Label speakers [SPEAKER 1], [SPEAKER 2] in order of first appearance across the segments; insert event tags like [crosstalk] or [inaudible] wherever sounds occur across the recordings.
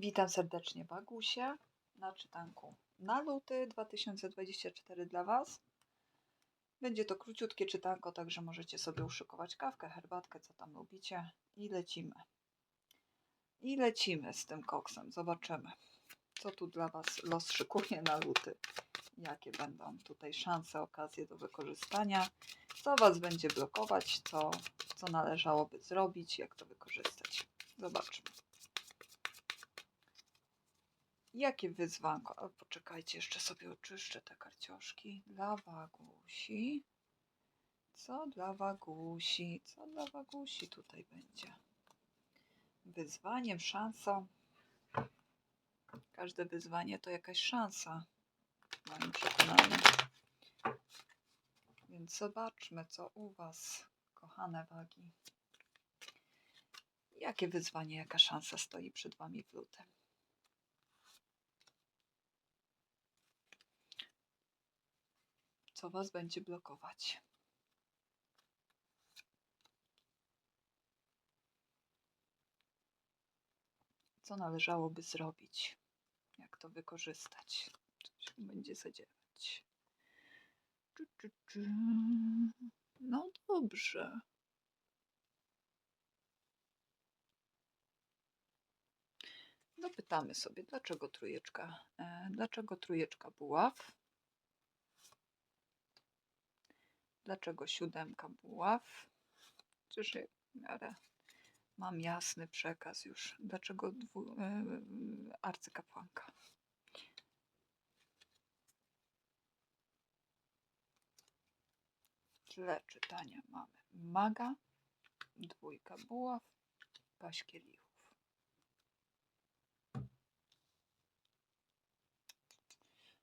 [SPEAKER 1] Witam serdecznie Bagusie na czytanku na luty 2024 dla Was. Będzie to króciutkie czytanko, także możecie sobie uszykować kawkę, herbatkę, co tam lubicie i lecimy. I lecimy z tym koksem. Zobaczymy, co tu dla Was los szykuje na luty. Jakie będą tutaj szanse, okazje do wykorzystania. Co Was będzie blokować, co, co należałoby zrobić, jak to wykorzystać. Zobaczmy. Jakie wyzwanko? O, poczekajcie, jeszcze sobie oczyszczę te karcioszki. Dla wagusi. Co dla wagusi? Co dla wagusi tutaj będzie? Wyzwaniem, szansą. Każde wyzwanie to jakaś szansa. W moim przekonaniu. Więc zobaczmy, co u Was, kochane wagi. Jakie wyzwanie, jaka szansa stoi przed Wami w lutym? Co Was będzie blokować. Co należałoby zrobić? Jak to wykorzystać? Co się będzie zadziewać? No dobrze. Dopytamy sobie, dlaczego trójeczka, e, dlaczego trójeczka buław? Dlaczego siódemka buław? Czyż w miarę mam jasny przekaz już. Dlaczego dwu, yy, arcykapłanka? W tle czytania mamy maga, dwójka buław, paść.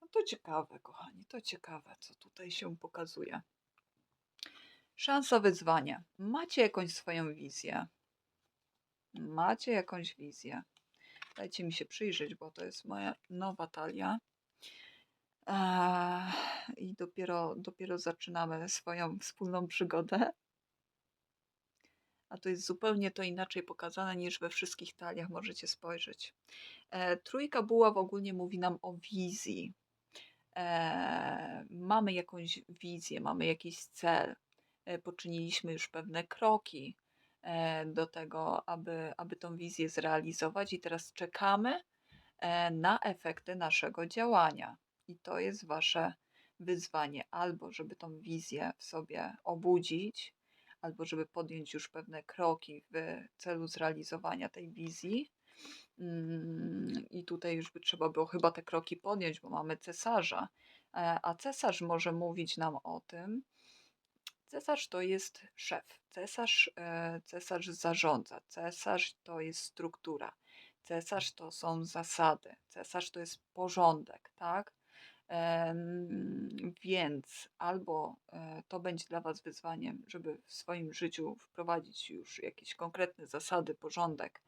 [SPEAKER 1] No to ciekawe, kochani, to ciekawe, co tutaj się pokazuje. Szansa wyzwania. Macie jakąś swoją wizję. Macie jakąś wizję. Dajcie mi się przyjrzeć, bo to jest moja nowa talia. Eee, I dopiero, dopiero zaczynamy swoją wspólną przygodę. A to jest zupełnie to inaczej pokazane niż we wszystkich taliach możecie spojrzeć. E, trójka buław ogólnie mówi nam o wizji. E, mamy jakąś wizję, mamy jakiś cel poczyniliśmy już pewne kroki e, do tego, aby, aby tą wizję zrealizować, i teraz czekamy e, na efekty naszego działania. I to jest Wasze wyzwanie, albo żeby tą wizję w sobie obudzić, albo żeby podjąć już pewne kroki w celu zrealizowania tej wizji. Mm, I tutaj już by trzeba było chyba te kroki podjąć, bo mamy cesarza, a cesarz może mówić nam o tym, Cesarz to jest szef, cesarz, e, cesarz zarządza, cesarz to jest struktura, cesarz to są zasady, cesarz to jest porządek, tak? Więc albo e, to będzie dla Was wyzwaniem, żeby w swoim życiu wprowadzić już jakieś konkretne zasady, porządek,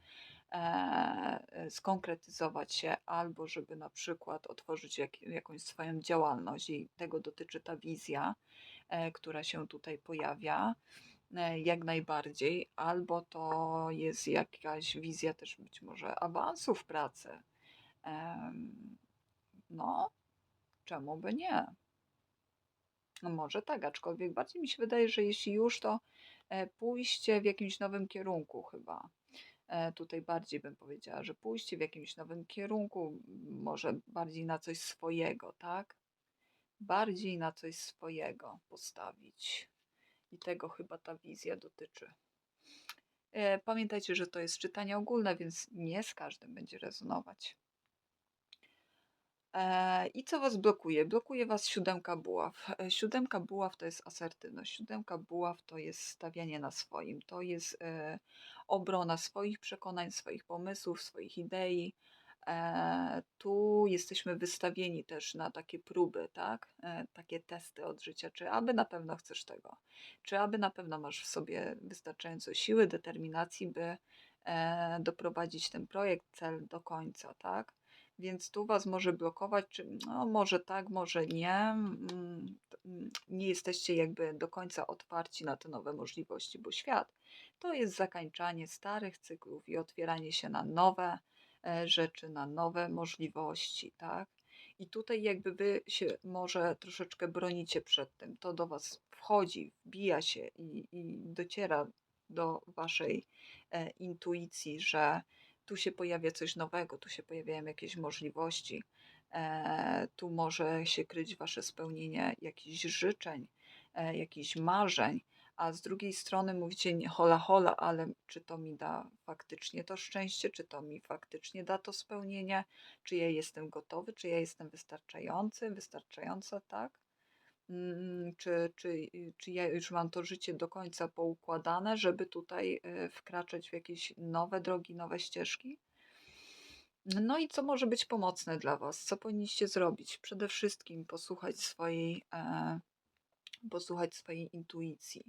[SPEAKER 1] e, skonkretyzować się, albo żeby na przykład otworzyć jak, jakąś swoją działalność i tego dotyczy ta wizja, która się tutaj pojawia, e, jak najbardziej, albo to jest jakaś wizja też być może awansu w pracy. No, czemu by nie? No może tak, aczkolwiek bardziej mi się wydaje, że jeśli już to e, pójście w jakimś nowym kierunku chyba. Tutaj bardziej bym powiedziała, że pójście w jakimś nowym kierunku, może bardziej na coś swojego, tak? Bardziej na coś swojego postawić. I tego chyba ta wizja dotyczy. E, pamiętajcie, że to jest czytanie ogólne, więc nie z każdym będzie rezonować. E, I co Was blokuje? Blokuje Was siódemka buław. E, siódemka buław to jest asertywność. Siódemka buław to jest stawianie na swoim. To jest obrona swoich przekonań, swoich pomysłów, swoich idei, tu jesteśmy wystawieni też na takie próby, tak? E, takie testy od życia, czy aby na pewno chcesz tego, czy aby na pewno masz w sobie wystarczająco siły, determinacji, by e, doprowadzić ten projekt, cel do końca, tak? Więc tu Was może blokować, czy no może tak, może nie. Mm, mm, nie jesteście jakby do końca otwarci na te nowe możliwości, bo świat to jest zakańczanie starych cyklów i otwieranie się na nowe, e, rzeczy, na nowe możliwości, tak? I tutaj jakby wy się może troszeczkę bronicie przed tym. To do was wchodzi, wbija się i, i dociera do waszej e, intuicji, że tu się pojawia coś nowego, tu się pojawiają jakieś możliwości, e, tu może się kryć wasze spełnienie jakichś życzeń, e, jakichś marzeń, a z drugiej strony mówicie nie hola hola, ale czy to mi da faktycznie to szczęście, czy to mi faktycznie da to spełnienie, czy ja jestem gotowy, czy ja jestem wystarczający, wystarczająca, tak? Mm, Czy, czy, czy ja już mam to życie do końca poukładane, żeby tutaj e, wkraczać w jakieś nowe drogi, nowe ścieżki? No i co może być pomocne dla Was? Co powinniście zrobić? Przede wszystkim posłuchać swojej, e, posłuchać swojej intuicji,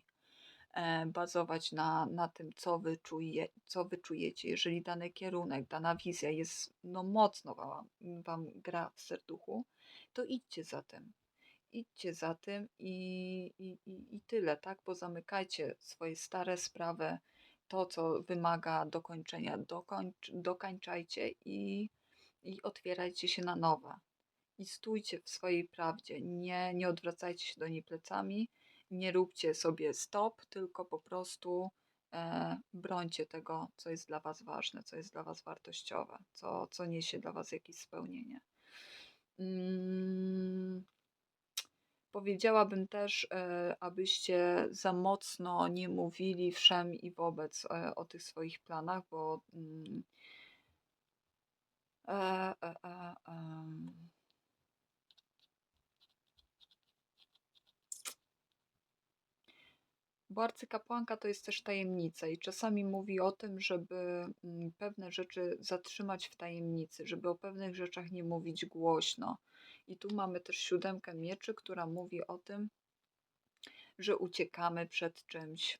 [SPEAKER 1] bazować na, na tym, co wy, czuje, co wy czujecie. Jeżeli dany kierunek, dana wizja jest no, mocno wam, wam gra w serduchu, to idźcie za tym idźcie za tym i, i, i, i tyle, tak? Bo zamykajcie swoje stare sprawy, to, co wymaga dokończenia, dokończ, dokańczajcie i, i otwierajcie się na nowe. I stójcie w swojej prawdzie. Nie, nie odwracajcie się do niej plecami, nie róbcie sobie stop, tylko po prostu e, brońcie tego, co jest dla Was ważne, co jest dla Was wartościowe, co, co niesie dla Was jakieś spełnienie. Mm, Powiedziałabym też, e, abyście za mocno nie mówili wszem i wobec e, o tych swoich planach, bo mm, e, e, e, em, bo arcykapłanka to jest też tajemnica i czasami mówi o tym, żeby mm, pewne rzeczy zatrzymać w tajemnicy, żeby o pewnych rzeczach nie mówić głośno. I tu mamy też siódemkę mieczy, która mówi o tym, że uciekamy przed czymś.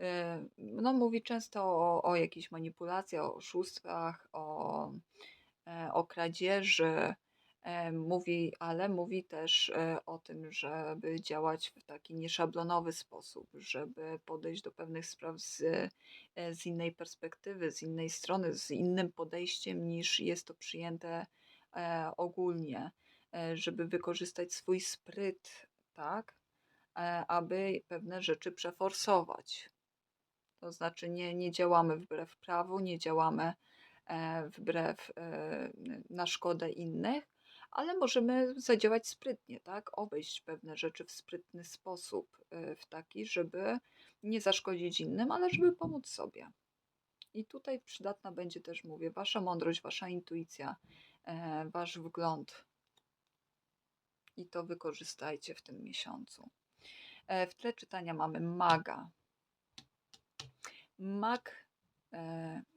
[SPEAKER 1] E, No, mówi często o, o jakichś manipulacjach, o oszustwach, o, e, o kradzieży. E, Mówi, ale mówi też e, o tym, żeby działać w taki nieszablonowy sposób, żeby podejść do pewnych spraw z, e, z innej perspektywy, z innej strony, z innym podejściem niż jest to przyjęte ogólnie, żeby wykorzystać swój spryt, tak, aby pewne rzeczy przeforsować. To znaczy nie, nie działamy wbrew prawu, nie działamy wbrew na szkodę innych, ale możemy zadziałać sprytnie, tak? Obejść pewne rzeczy w sprytny sposób, e, w taki, żeby nie zaszkodzić innym, ale żeby pomóc sobie. I tutaj przydatna będzie też, mówię, wasza mądrość, wasza intuicja, e, wasz wgląd. I to wykorzystajcie w tym miesiącu. E, W tle czytania mamy maga. Mag,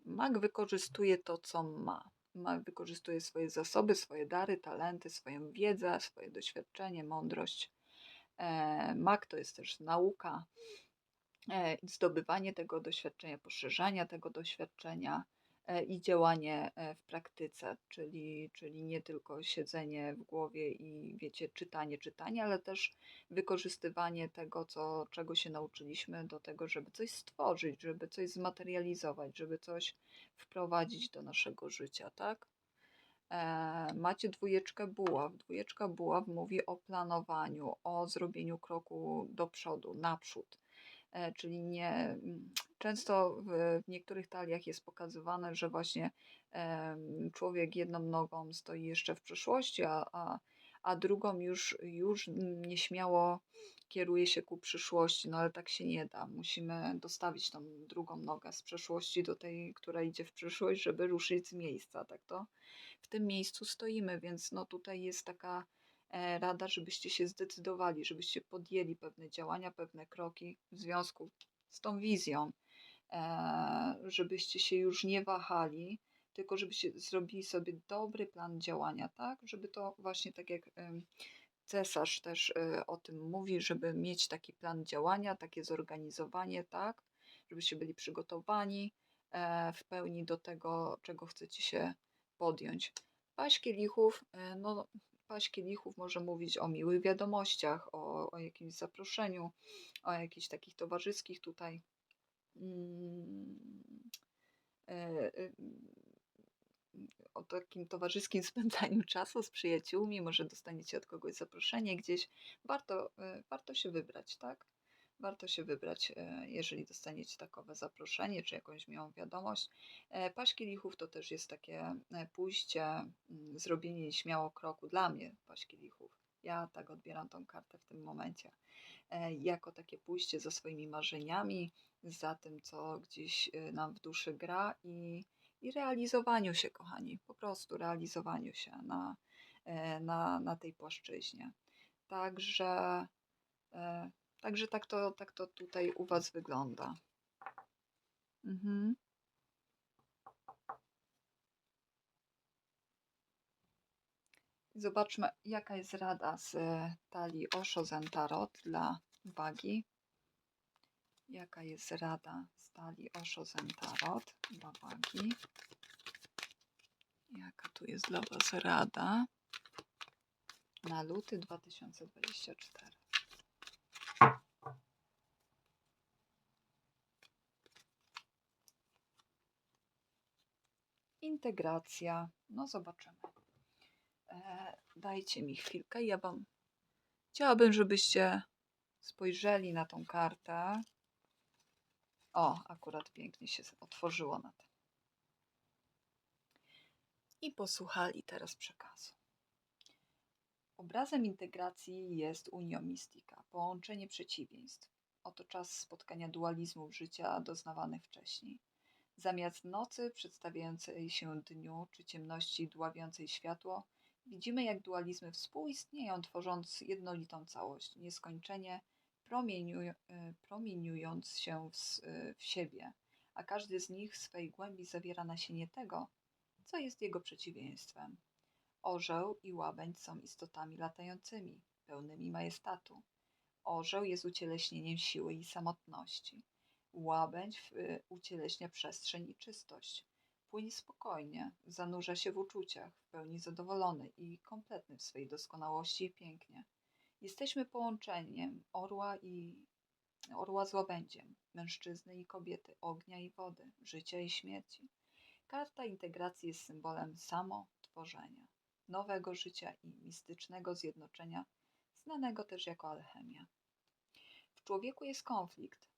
[SPEAKER 1] mag wykorzystuje to, co ma. Mag wykorzystuje swoje zasoby, swoje dary, talenty, swoją wiedzę, swoje doświadczenie, mądrość. E, Mag to jest też nauka, e, zdobywanie tego doświadczenia, poszerzania tego doświadczenia e, i działanie e, w praktyce, czyli, czyli nie tylko siedzenie w głowie i wiecie, czytanie, czytanie, ale też wykorzystywanie tego, co, czego się nauczyliśmy, do tego, żeby coś stworzyć, żeby coś zmaterializować, żeby coś wprowadzić do naszego życia, tak? E, macie dwójeczkę buław. Dwójeczka buław mówi o planowaniu, o zrobieniu kroku do przodu, naprzód. E, czyli nie. mm, Często w, w niektórych taliach jest pokazywane, że właśnie em, człowiek jedną nogą stoi jeszcze w przeszłości, a, a, a drugą już, już nieśmiało kieruje się ku przyszłości. No ale tak się nie da. Musimy dostawić tą drugą nogę z przeszłości do tej, która idzie w przyszłość, żeby ruszyć z miejsca. Tak to w tym miejscu stoimy, więc no tutaj jest taka e, rada, żebyście się zdecydowali, żebyście podjęli pewne działania, pewne kroki w związku z tą wizją, e, żebyście się już nie wahali, tylko żebyście zrobili sobie dobry plan działania, tak? Żeby to właśnie tak jak cesarz też e, o tym mówi, żeby mieć taki plan działania, takie zorganizowanie, tak? Żebyście byli przygotowani e, w pełni do tego, czego chcecie się podjąć. Paść kielichów, e, no paść kielichów może mówić o miłych wiadomościach, o, o jakimś zaproszeniu, o jakichś takich towarzyskich tutaj mm, e, takim towarzyskim [laughs] spędzaniu czasu z przyjaciółmi, może dostaniecie od kogoś zaproszenie gdzieś. Warto, e, warto się wybrać, tak? Warto się wybrać, e, jeżeli dostaniecie takowe zaproszenie, czy jakąś miłą wiadomość. E, Paść kielichów to też jest takie pójście, mm, zrobienie śmiało kroku dla mnie, paść kielichów. Ja tak odbieram tą kartę w tym momencie. Jako takie pójście za swoimi marzeniami, za tym, co gdzieś nam w duszy gra i, i realizowaniu się, kochani, po prostu realizowaniu się na, e, na, na tej płaszczyźnie. Także, e, także tak, to, tak to tutaj u Was wygląda. Mhm. Zobaczmy, jaka jest rada z e, talii Osho Zen Tarot dla wagi. Jaka jest rada z talii Osho Zen Tarot dla wagi. Jaka tu jest dla Was rada na luty 2024? Integracja. No zobaczymy. E, dajcie mi chwilkę. Ja Wam chciałabym, żebyście spojrzeli na tą kartę. O, akurat pięknie się otworzyło na tym. I posłuchali teraz przekazu. Obrazem integracji jest Unio Mystica, połączenie przeciwieństw. Oto czas spotkania dualizmów życia doznawanych wcześniej. Zamiast nocy przedstawiającej się dniu, czy ciemności dławiącej światło, widzimy jak dualizmy współistnieją, tworząc jednolitą całość, nieskończenie promieniu, promieniując się w, w siebie, a każdy z nich w swej głębi zawiera nasienie tego, co jest jego przeciwieństwem. Orzeł i łabędź są istotami latającymi, pełnymi majestatu. Orzeł jest ucieleśnieniem siły i samotności. Łabędź y, ucieleśnia przestrzeń i czystość. Płynie spokojnie, zanurza się w uczuciach, w pełni zadowolony i kompletny w swej doskonałości i pięknie. Jesteśmy połączeniem orła i orła z łabędziem, mężczyzny i kobiety, ognia i wody, życia i śmierci. Karta integracji jest symbolem samotworzenia, nowego życia i mistycznego zjednoczenia, znanego też jako alchemia. W człowieku jest konflikt.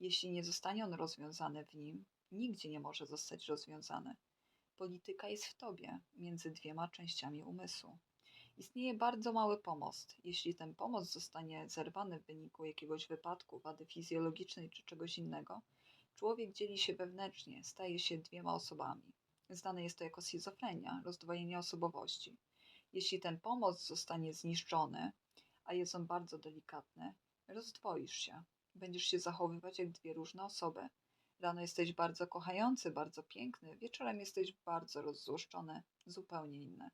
[SPEAKER 1] Jeśli nie zostanie on rozwiązany w nim, nigdzie nie może zostać rozwiązany. Polityka jest w tobie, między dwiema częściami umysłu. Istnieje bardzo mały pomost. Jeśli ten pomost zostanie zerwany w wyniku jakiegoś wypadku, wady fizjologicznej czy czegoś innego, człowiek dzieli się wewnętrznie, staje się dwiema osobami. Znane jest to jako schizofrenia, rozdwojenie osobowości. Jeśli ten pomost zostanie zniszczony, a jest on bardzo delikatny, rozdwoisz się. Będziesz się zachowywać jak dwie różne osoby. Rano jesteś bardzo kochający, bardzo piękny, wieczorem jesteś bardzo rozzłoszczony, zupełnie inny.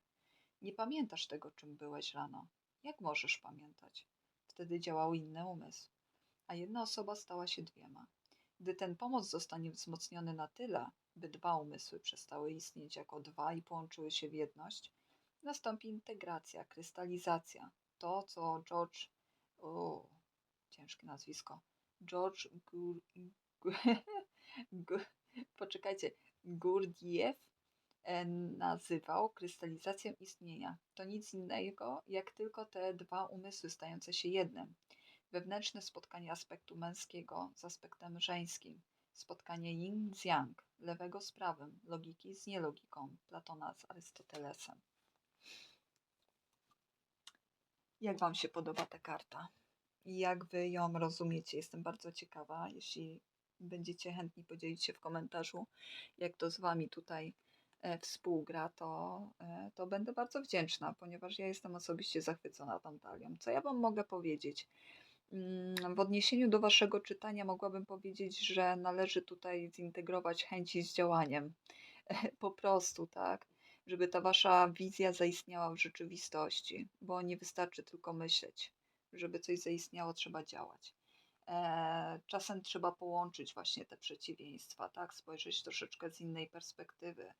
[SPEAKER 1] Nie pamiętasz tego, czym byłeś rano. Jak możesz pamiętać? Wtedy działał inny umysł, a jedna osoba stała się dwiema. Gdy ten pomoc zostanie wzmocniony na tyle, by dwa umysły przestały istnieć jako dwa i połączyły się w jedność, nastąpi integracja, krystalizacja. To, co George. O, ciężkie nazwisko. George Gur, [laughs] poczekajcie, Gurdjieff nazywał krystalizacją istnienia. To nic innego, jak tylko te dwa umysły stające się jednym. Wewnętrzne spotkanie aspektu męskiego z aspektem żeńskim. Spotkanie yin z yang, lewego z prawym, logiki z nielogiką, Platona z Arystotelesem. Jak Wam się podoba ta karta? Jak Wy ją rozumiecie? Jestem bardzo ciekawa. Jeśli będziecie chętni podzielić się w komentarzu, jak to z Wami tutaj współgra, to, e, to będę bardzo wdzięczna, ponieważ ja jestem osobiście zachwycona tą talią. Co ja Wam mogę powiedzieć? Mm, w odniesieniu do Waszego czytania mogłabym powiedzieć, że należy tutaj zintegrować chęci z działaniem. [laughs] Po prostu, tak? Żeby ta Wasza wizja zaistniała w rzeczywistości, bo nie wystarczy tylko myśleć. Żeby coś zaistniało, trzeba działać. E, czasem trzeba połączyć właśnie te przeciwieństwa, tak? Spojrzeć troszeczkę z innej perspektywy.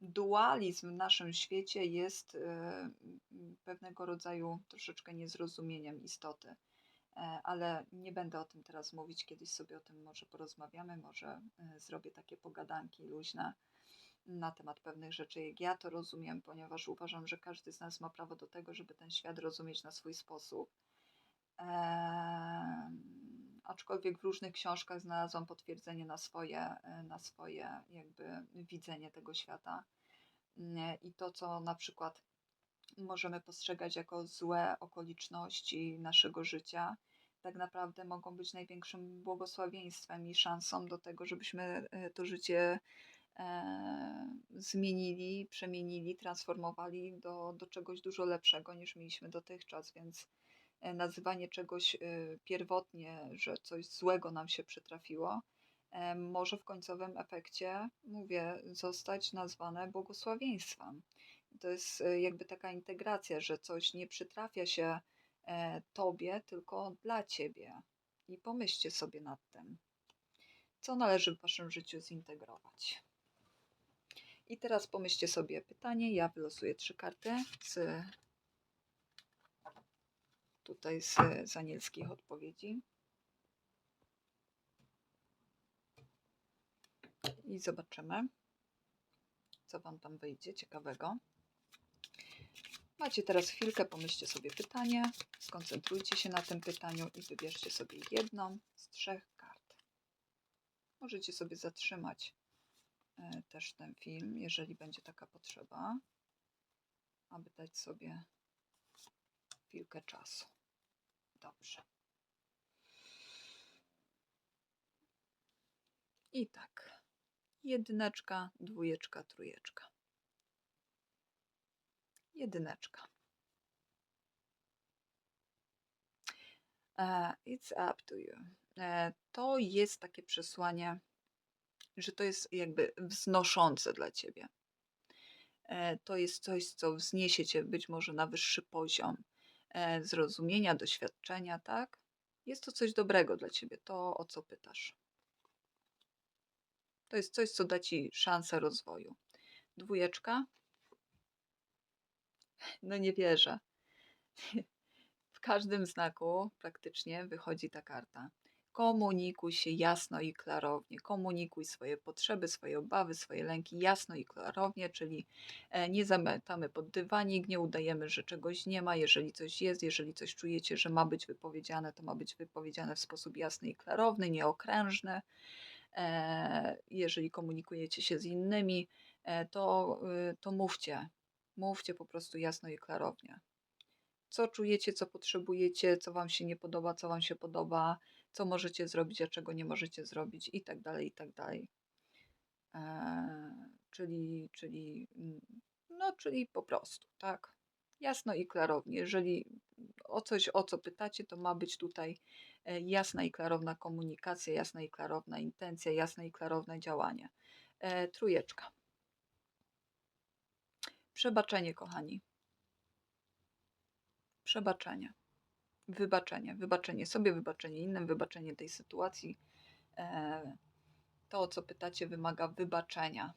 [SPEAKER 1] Dualizm w naszym świecie jest e, pewnego rodzaju troszeczkę niezrozumieniem istoty, e, ale nie będę o tym teraz mówić. Kiedyś sobie o tym może porozmawiamy, może zrobię takie pogadanki luźne na temat pewnych rzeczy, jak ja to rozumiem, ponieważ uważam, że każdy z nas ma prawo do tego, żeby ten świat rozumieć na swój sposób. Em, aczkolwiek w różnych książkach znalazłam potwierdzenie na swoje, e, na swoje jakby widzenie tego świata. Mm, I to, co na przykład możemy postrzegać jako złe okoliczności naszego życia, tak naprawdę mogą być największym błogosławieństwem i szansą do tego, żebyśmy e, to życie e, zmienili, przemienili, transformowali do, do czegoś dużo lepszego niż mieliśmy dotychczas. Więc nazywanie czegoś e, pierwotnie, że coś złego nam się przytrafiło, e, może w końcowym efekcie, mówię, zostać nazwane błogosławieństwem. To jest e, jakby taka integracja, że coś nie przytrafia się e, tobie, tylko dla ciebie. I pomyślcie sobie nad tym, co należy w waszym życiu zintegrować. I teraz pomyślcie sobie pytanie. Ja wylosuję trzy karty z tutaj z, z anielskich odpowiedzi. I zobaczymy, co wam tam wyjdzie ciekawego. Macie teraz chwilkę, pomyślcie sobie pytanie, skoncentrujcie się na tym pytaniu i wybierzcie sobie jedną z trzech kart. Możecie sobie zatrzymać e, też ten film, jeżeli będzie taka potrzeba, aby dać sobie chwilkę czasu. Dobrze. I tak. Jedyneczka, dwójeczka, trójeczka. Jedyneczka. E, It's up to you. E, To jest takie przesłanie, że to jest jakby wznoszące dla ciebie. E, To jest coś, co wzniesie cię być może na wyższy poziom zrozumienia, doświadczenia, tak? Jest to coś dobrego dla ciebie, to o co pytasz. To jest coś, co da ci szansę rozwoju. Dwójeczka. No nie wierzę. [laughs] W każdym znaku praktycznie wychodzi ta karta. Komunikuj się jasno i klarownie. Komunikuj swoje potrzeby, swoje obawy, swoje lęki jasno i klarownie, czyli e, nie zametamy pod dywanik, nie udajemy, że czegoś nie ma. Jeżeli coś jest, jeżeli coś czujecie, że ma być wypowiedziane, to ma być wypowiedziane w sposób jasny i klarowny, nieokrężny. E, Jeżeli komunikujecie się z innymi, e, to, y, to mówcie. Mówcie po prostu jasno i klarownie co czujecie, co potrzebujecie, co Wam się nie podoba, co Wam się podoba, co możecie zrobić, a czego nie możecie zrobić, i tak dalej, i tak dalej. Eee, czyli, czyli, mm, no, czyli po prostu, tak. Jasno i klarownie. Jeżeli o coś, o co pytacie, to ma być tutaj e, jasna i klarowna komunikacja, jasna i klarowna intencja, jasne i klarowne działanie. E, trójeczka. Przebaczenie, kochani przebaczenie, wybaczenie, wybaczenie sobie, wybaczenie innym, wybaczenie tej sytuacji. E, to, o co pytacie, wymaga wybaczenia.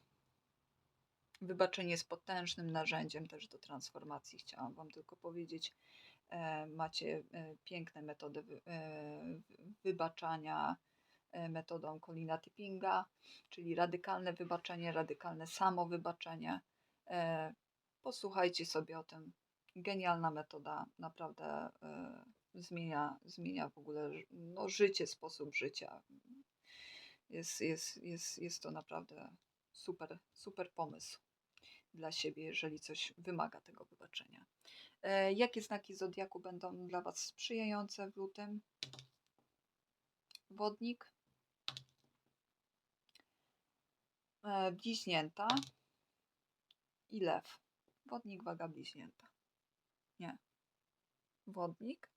[SPEAKER 1] Wybaczenie jest potężnym narzędziem też do transformacji. Chciałam Wam tylko powiedzieć, e, macie e, piękne metody wybaczania metodą Colina Tippinga, czyli radykalne wybaczenie, radykalne samowybaczenie. Posłuchajcie sobie o tym, genialna metoda, naprawdę zmienia, zmienia w ogóle no, życie, sposób życia. Jest, jest, jest, jest to naprawdę super, super pomysł dla siebie, jeżeli coś wymaga tego wybaczenia. E, jakie znaki zodiaku będą dla Was sprzyjające w lutym? Wodnik, e, bliźnięta i lew. Wodnik, waga, bliźnięta. Nie. Wodnik.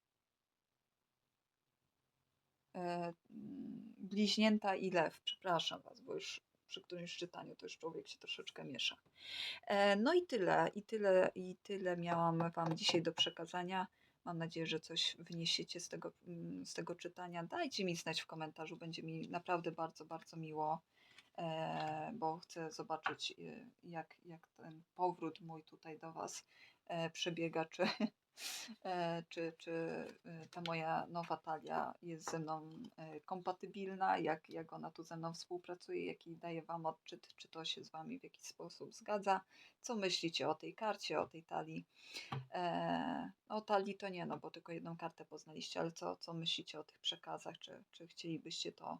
[SPEAKER 1] E, bliźnięta i lew. Przepraszam Was, bo już przy którymś czytaniu to już człowiek się troszeczkę miesza. E, no i tyle, i tyle, i tyle miałam Wam dzisiaj do przekazania. Mam nadzieję, że coś wniesiecie z tego, z tego czytania. Dajcie mi znać w komentarzu, będzie mi naprawdę bardzo, bardzo miło, e, bo chcę zobaczyć, jak, jak ten powrót mój tutaj do Was przebiega, czy, czy, czy e, ta moja nowa talia jest ze mną e, kompatybilna, jak, jak ona tu ze mną współpracuje, jaki daje Wam odczyt, czy to się z Wami w jakiś sposób zgadza, co myślicie o tej karcie, o tej talii. E, o talii to nie, no bo tylko jedną kartę poznaliście, ale co, co myślicie o tych przekazach, czy, czy chcielibyście to,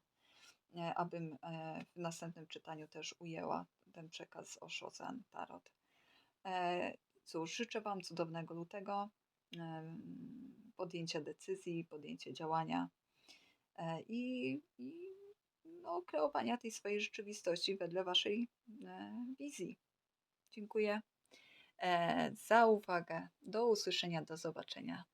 [SPEAKER 1] e, abym e, w następnym czytaniu też ujęła ten przekaz o Shozan Tarot. E, Cóż, życzę Wam cudownego lutego, podjęcia decyzji, podjęcia działania e, i, i no, kreowania tej swojej rzeczywistości wedle Waszej e, wizji. Dziękuję e, za uwagę. Do usłyszenia, do zobaczenia.